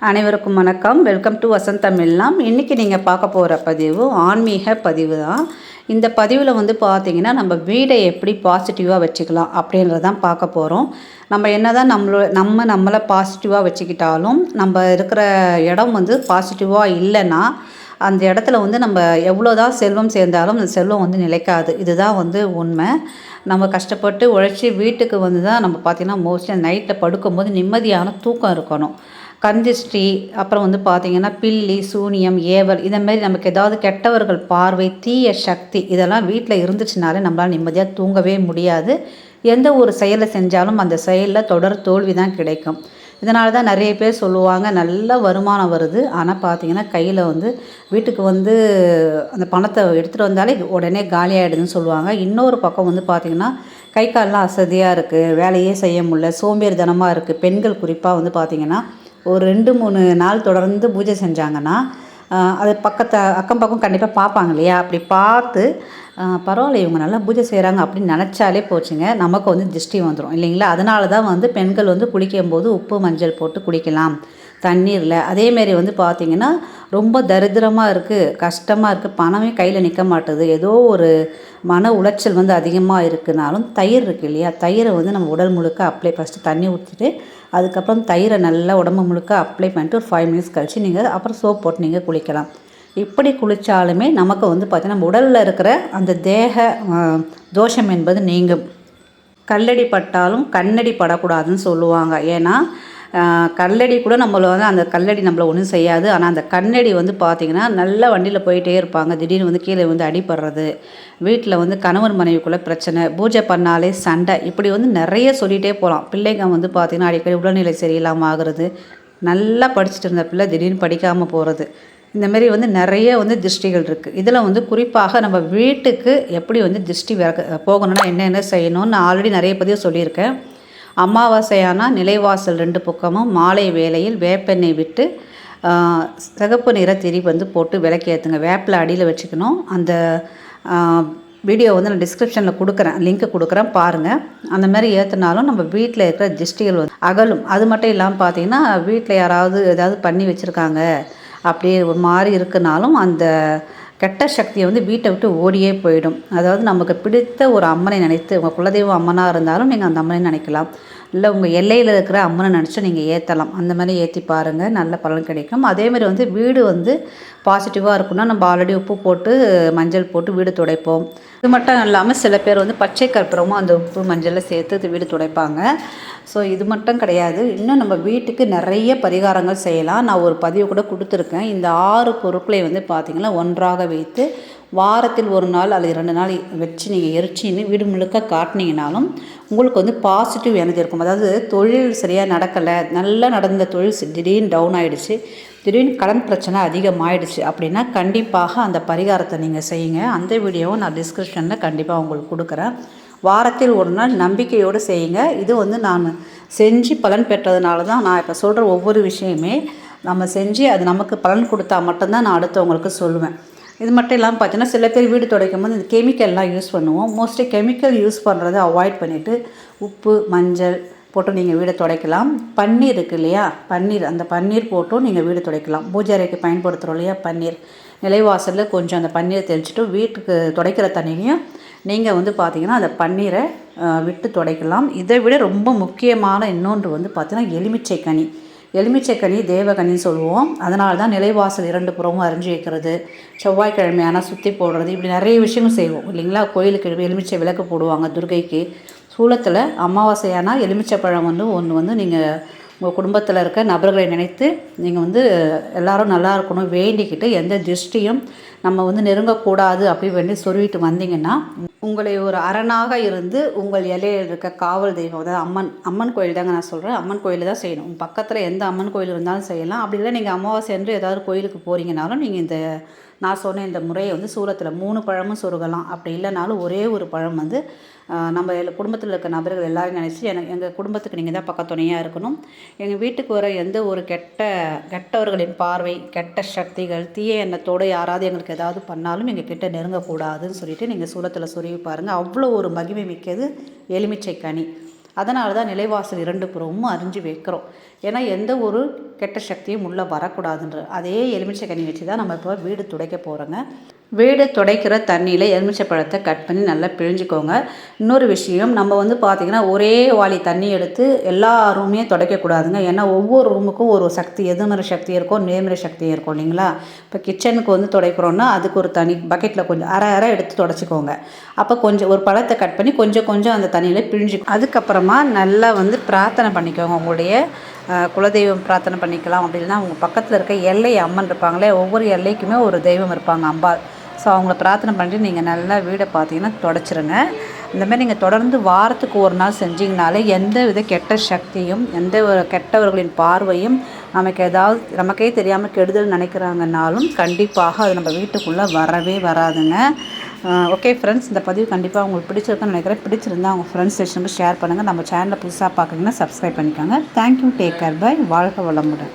அனைவருக்கும் வணக்கம். Welcome to வசந்தமில்லாம் இன்றைக்கி நீங்கள் பார்க்க போகிற பதிவு ஆன்மீக பதிவு தான் இந்த பதிவில் வந்து பார்த்திங்கன்னா நம்ம வீடை எப்படி பாசிட்டிவாக வச்சுக்கலாம் அப்படின்றதான் பார்க்க போகிறோம் நம்ம என்ன தான் நம்மளோ நம்ம நம்மளை பாசிட்டிவாக வச்சுக்கிட்டாலும் நம்ம இருக்கிற இடம் வந்து பாசிட்டிவாக இல்லைன்னா அந்த இடத்துல வந்து நம்ம எவ்வளோதான் செல்வம் சேர்ந்தாலும் அந்த செல்வம் வந்து நிலைக்காது. இதுதான் வந்து உண்மை. நம்ம கஷ்டப்பட்டு உழைச்சி வீட்டுக்கு வந்து தான் நம்ம பார்த்திங்கன்னா மோஸ்ட்லி நைட்டில் படுக்கும்போது நிம்மதியான தூக்கம் இருக்கணும். கந்திஷ்டி அப்புறம் வந்து பார்த்திங்கன்னா பில்லி சூனியம் ஏவல் இதை மாதிரி நமக்கு ஏதாவது கெட்டவர்கள் பார்வை தீய சக்தி இதெல்லாம் வீட்டில் இருந்துச்சுனாலே நம்மளால் நிம்மதியாக தூங்கவே முடியாது. எந்த ஒரு செயலை செஞ்சாலும் அந்த செயலில் தொடர் தோல்வி தான் கிடைக்கும். இதனால தான் நிறைய பேர் சொல்லுவாங்க நல்ல வருமானம் வருது. ஆனால் பார்த்திங்கன்னா கையில் வந்து வீட்டுக்கு வந்து அந்த பணத்தை எடுத்துகிட்டு வந்தாலே உடனே காலியாகிடுதுன்னு சொல்லுவாங்க. இன்னொரு பக்கம் வந்து பார்த்திங்கன்னா கை கால்லாம் அசதியாக இருக்குது வேலையே செய்ய முடியல சோம்பேறித்தனமாக இருக்குது பெண்கள் குறிப்பாக வந்து பார்த்திங்கன்னா ஒரு ரெண்டு மூணு நாள் தொடர்ந்து பூஜை செஞ்சாங்கன்னா அது பக்கத்தை அக்கம் பக்கம் கண்டிப்பாக பார்ப்பாங்க இல்லையா? அப்படி பார்த்து பரவாயில்ல இவங்க நல்லா பூஜை செய்கிறாங்க அப்படின்னு நினச்சாலே போச்சுங்க. நமக்கு வந்து திருஷ்டி வந்துடும் இல்லைங்களா? அதனால தான் வந்து பெண்கள் வந்து குளிக்கும் போது உப்பு மஞ்சள் போட்டு குளிக்கலாம் தண்ணீரில். அதேமாரி வந்து பார்த்திங்கன்னா ரொம்ப தரித்திரமாக இருக்குது கஷ்டமாக இருக்குது பணமே கையில் நிற்க மாட்டுது. ஏதோ ஒரு மன உளைச்சல் வந்து அதிகமாக இருக்குனாலும் தயிர் இருக்குது இல்லையா? தயிரை வந்து நம்ம உடல் முழுக்க அப்ளை ஃபஸ்ட்டு தண்ணி ஊற்றிட்டு அதுக்கப்புறம் தயிரை நல்லா உடம்பு முழுக்க அப்ளை பண்ணிட்டு ஒரு ஃபைவ் மினிட்ஸ் கழித்து நீங்கள் அப்புறம் சோப் போட்டு நீங்கள் குளிக்கலாம். இப்படி குளித்தாலுமே நமக்கு வந்து பார்த்திங்கன்னா நம்ம உடலில் இருக்கிற அந்த தேக தோஷம் என்பது நீங்கும். கல்லடி பட்டாலும் கண்ணடி படக்கூடாதுன்னு சொல்லுவாங்க. ஏன்னா கல்லடி கூட நம்மளை வந்து அந்த கல்லடி நம்மளை ஒன்றும் செய்யாது. ஆனால் அந்த கண்ணடி வந்து பார்த்திங்கன்னா நல்ல வண்டியில் போயிட்டே இருப்பாங்க. திடீர்னு வந்து கீழே வந்து அடிபடுறது. வீட்டில் வந்து கணவன் மனைவிக்குள்ளே பிரச்சனை. பூஜை பண்ணாலே சண்டை. இப்படி வந்து நிறைய சொல்லிகிட்டே போகலாம் பிள்ளைங்க வந்து பார்த்திங்கன்னா அடிக்கடி உடல்நிலை சரியில்லாமல் ஆகுறது. நல்லா படிச்சுட்டு இருந்த பிள்ளை திடீர்னு படிக்காமல் போகிறது இந்தமாரி வந்து நிறைய வந்து திருஷ்டிகள் இருக்குது இதில் வந்து குறிப்பாக நம்ம வீட்டுக்கு எப்படி வந்து திருஷ்டி விலக போகணும்னா என்னென்ன செய்யணும்னு நான் ஆல்ரெடி நிறைய பதிவு சொல்லியிருக்கேன். அமாவாசையானால் நிலைவாசல் ரெண்டு பக்கமும் மாலை வேளையில் வேப்பெண்ணெய் விட்டு சிகப்பு நிற திரி வந்து போட்டு விளக்கேற்றுங்க வேப்பில் அடியில் வச்சுக்கணும். அந்த வீடியோ வந்து நான் டிஸ்கிரிப்ஷனில் கொடுக்குறேன். லிங்க் கொடுக்குறேன். பாருங்கள் அந்த மாதிரி ஏற்றுனாலும் நம்ம வீட்டில் இருக்கிற திஷ்டிகள் வந்து அகலும். அது மட்டும் இல்லாமல் பார்த்தீங்கன்னா வீட்டில் யாராவது ஏதாவது பண்ணி வச்சுருக்காங்க. அப்படியே ஒரு மாதிரி இருக்குனாலும் அந்த கெட்ட சக்தியை வந்து வீட்டை விட்டு ஓடியே போயிடும். அதாவது நமக்கு பிடித்த ஒரு அம்மனை நினைத்து உங்கள் குலதெய்வம் அம்மனாக இருந்தாலும் நீங்கள் அந்த அம்மனை நினைக்கலாம். இல்லை உங்கள் எல்லையில் இருக்கிற அம்மனை நினச்சி நீங்கள் ஏற்றலாம் அந்த மாதிரி ஏற்றி பாருங்கள் நல்ல பலன் கிடைக்கும். அதேமாதிரி வந்து வீடு வந்து பாசிட்டிவாக இருக்குன்னா நம்ம ஆல்ரெடி உப்பு போட்டு மஞ்சள் போட்டு வீடு துடைப்போம். இது மட்டும் இல்லாமல் சில பேர் வந்து பச்சை கற்பூரமும் அந்த உப்பு மஞ்சளில் சேர்த்து வீடு துடைப்பாங்க. ஸோ இது மட்டும் கிடையாது. இன்னும் நம்ம வீட்டுக்கு நிறைய பரிகாரங்கள் செய்யலாம். நான் ஒரு பதிவு கூட கொடுத்துருக்கேன். இந்த ஆறு பொருட்களை வந்து பார்த்திங்கன்னா ஒன்றாக வைத்து வாரத்தில் ஒரு நாள் அல்லது இரண்டு நாள் வச்சு நீங்கள் எரிச்சின்னு வீடு முழுக்க காட்டினீங்கனாலும் உங்களுக்கு வந்து பாசிட்டிவ் எனர்ஜி இருக்கும். அதாவது தொழில் சரியாக நடக்கலை நல்லா நடந்த தொழில் திடீர்னு டவுன் ஆகிடுச்சு திடீர்னு கடன் பிரச்சனை அதிகமாகிடுச்சு அப்படின்னா கண்டிப்பாக அந்த பரிகாரத்தை நீங்கள் செய்யுங்க. அந்த வீடியோவும் நான் டிஸ்கிரிப்ஷனில் கண்டிப்பாக உங்களுக்கு கொடுக்குறேன். வாரத்தில் ஒரு நாள் நம்பிக்கையோடு செய்யுங்க. இது வந்து நான் செஞ்சு பலன் பெற்றதுனால தான் நான் இப்போ சொல்கிற ஒவ்வொரு விஷயமே நம்ம செஞ்சு அது நமக்கு பலன் கொடுத்தா மட்டும்தான் நான் அடுத்தவங்களுக்கு சொல்லுவேன். இது மட்டும் இல்லாமல் பார்த்தீங்கன்னா சில பேர் வீடு துடைக்கும் போது இந்த கெமிக்கல்லாம் யூஸ் பண்ணுவோம். மோஸ்ட்லி கெமிக்கல் யூஸ் பண்ணுறதை அவாய்ட் பண்ணிவிட்டு உப்பு மஞ்சள் போட்டு நீங்கள் வீடை துடைக்கலாம். பன்னீர் இருக்கு இல்லையா? பன்னீர் அந்த பன்னீர் போட்டும் நீங்கள் வீடு துடைக்கலாம். பூஜை அறைக்கு பயன்படுத்துகிறோம் இல்லையா? பன்னீர். நிலைவாசலில் கொஞ்சம் அந்த பன்னீர் தெளிச்சிட்டு வீட்டுக்கு துடைக்கிற தண்ணியையும் நீங்கள் வந்து பார்த்தீங்கன்னா அந்த பன்னீரை விட்டு துடைக்கலாம். இதை விட ரொம்ப முக்கியமான இன்னொன்று வந்து பார்த்திங்கன்னா எலுமிச்சை கனி. எலுமிச்சை கனி தேவகனின்னு சொல்லுவோம். அதனால தான் நிலைவாசல் இரண்டு புறமும் அரிஞ்சு வைக்கிறது. செவ்வாய்க்கிழமையான சுற்றி போடுறது. இப்படி நிறைய விஷயங்கள் செய்வோம். இல்லைங்களா? கோயிலுக்கு எலுமிச்சை விளக்கு போடுவாங்க துர்கைக்கு. சூளத்தில் அமாவாசையானால் எலுமிச்சை பழம் வந்து ஒன்று வந்து நீங்கள் உங்கள் குடும்பத்தில் இருக்க நபர்களை நினைத்து நீங்கள் வந்து எல்லாரும் நல்லா இருக்கணும் வேண்டிக்கிட்டு எந்த திருஷ்டியும் நம்ம வந்து நெருங்கக்கூடாது அப்படி வேண்டி சொல்லிட்டு வந்தீங்கன்னா உங்களை ஒரு அரணாக இருந்து உங்கள் இலையில் இருக்க காவல் தெய்வம் அதாவது அம்மன் அம்மன் கோயில் தாங்க நான் சொல்கிறேன் அம்மன் கோயில் தான் செய்யணும். உங்கள் பக்கத்தில் எந்த அம்மன் கோயில் இருந்தாலும் செய்யலாம். அப்படி இல்லை நீங்கள் அமாவாசை என்று ஏதாவது கோயிலுக்கு போகிறீங்கனாலும் நீங்கள் இந்த நான் சொன்ன இந்த முறையை வந்து சூரத்தில் மூணு பழமும் சொருகலாம். அப்படி இல்லைனாலும் ஒரே ஒரு பழம் வந்து நம்ம குடும்பத்தில் இருக்க நபர்கள் எல்லோரும் நினச்சி எனக்கு எங்கள் குடும்பத்துக்கு நீங்கள் தான் பக்கத்துணையாக இருக்கணும். எங்கள் வீட்டுக்கு வர எந்த ஒரு கெட்ட கெட்டவர்களின் பார்வை கெட்ட சக்திகள் தீய எண்ணத்தோடு யாராவது எங்களுக்கு ஏதாவது பண்ணாலும் எங்கள் கிட்ட நெருங்கக்கூடாதுன்னு சொல்லிட்டு நீங்கள் சூலத்தில் சொருகி பாருங்கள் அவ்வளோ ஒரு மகிமை மிக்கது எலுமிச்சை கனி. அதனால தான் நிலைவாசல் இரண்டு புறமும் அறிஞ்சு வைக்கிறோம். ஏன்னா எந்த ஒரு கெட்ட சக்தியும் உள்ளே வரக்கூடாதுன்ற அதே எலுமிச்சை கனி வச்சு தான் நம்ம இப்போ வீடு துடைக்க போகிறோங்க வீடு துடைக்கிற தண்ணியில் எலுமிச்சை பழத்தை கட் பண்ணி நல்லா பிழிஞ்சுக்கோங்க. இன்னொரு விஷயம் நம்ம வந்து பார்த்திங்கன்னா ஒரே வாளி தண்ணி எடுத்து எல்லா ரூமையும் துடைக்கக்கூடாதுங்க ஏன்னா ஒவ்வொரு ரூமுக்கும் ஒரு சக்தி எதிர்மறை சக்தி இருக்கும் நேர்மறை சக்தி இருக்கும் இல்லைங்களா? இப்போ கிச்சனுக்கு வந்து துடைக்கிறோன்னா அதுக்கு ஒரு தனி பக்கெட்டில் கொஞ்சம் அரை அரை எடுத்து துடைச்சிக்கோங்க. அப்போ கொஞ்சம் ஒரு பழத்தை கட் பண்ணி கொஞ்சம் கொஞ்சம் அந்த தண்ணியில் பிழிஞ்சு அதுக்கப்புறம் நல்லா வந்து பிரார்த்தனை பண்ணிக்கோங்க. உங்களுடைய குலதெய்வம் பிரார்த்தனை பண்ணிக்கலாம் அப்படின்னா அவங்க பக்கத்தில் இருக்க எல்லை அம்மன் இருப்பாங்களே ஒவ்வொரு எல்லைக்குமே ஒரு தெய்வம் இருப்பாங்க அம்பாள். ஸோ அவங்கள பிரார்த்தனை பண்ணிட்டு நீங்கள் நல்லா வீடை பார்த்தீங்கன்னா தொடச்சிருங்க. இந்தமாதிரி நீங்கள் தொடர்ந்து வாரத்துக்கு ஒரு நாள் செஞ்சீங்கனாலே எந்த வித கெட்ட சக்தியும் எந்த ஒரு கெட்டவர்களின் பார்வையும் நமக்கு ஏதாவது நமக்கே தெரியாமல் கெடுதல் நினைக்கிறாங்கனாலும் கண்டிப்பாக அது நம்ம வீட்டுக்குள்ளே வரவே வராதுங்க. ஓகே ஃப்ரெண்ட்ஸ் இந்த பதிவு கண்டிப்பாக உங்களுக்கு பிடிச்சிருக்குன்னு நினைக்கிறேன். பிடிச்சிருந்தா அவங்க ஃப்ரெண்ட்ஸ் செஷனுக்கு ஷேர் பண்ணுங்கள் நம்ம சேனலை புதுசாக பார்க்குறீங்கன்னா சப்ஸ்கிரைப் பண்ணிக்கோங்க. தேங்க்யூ டேக் கேர் பை வாழ்க வளமுடன்.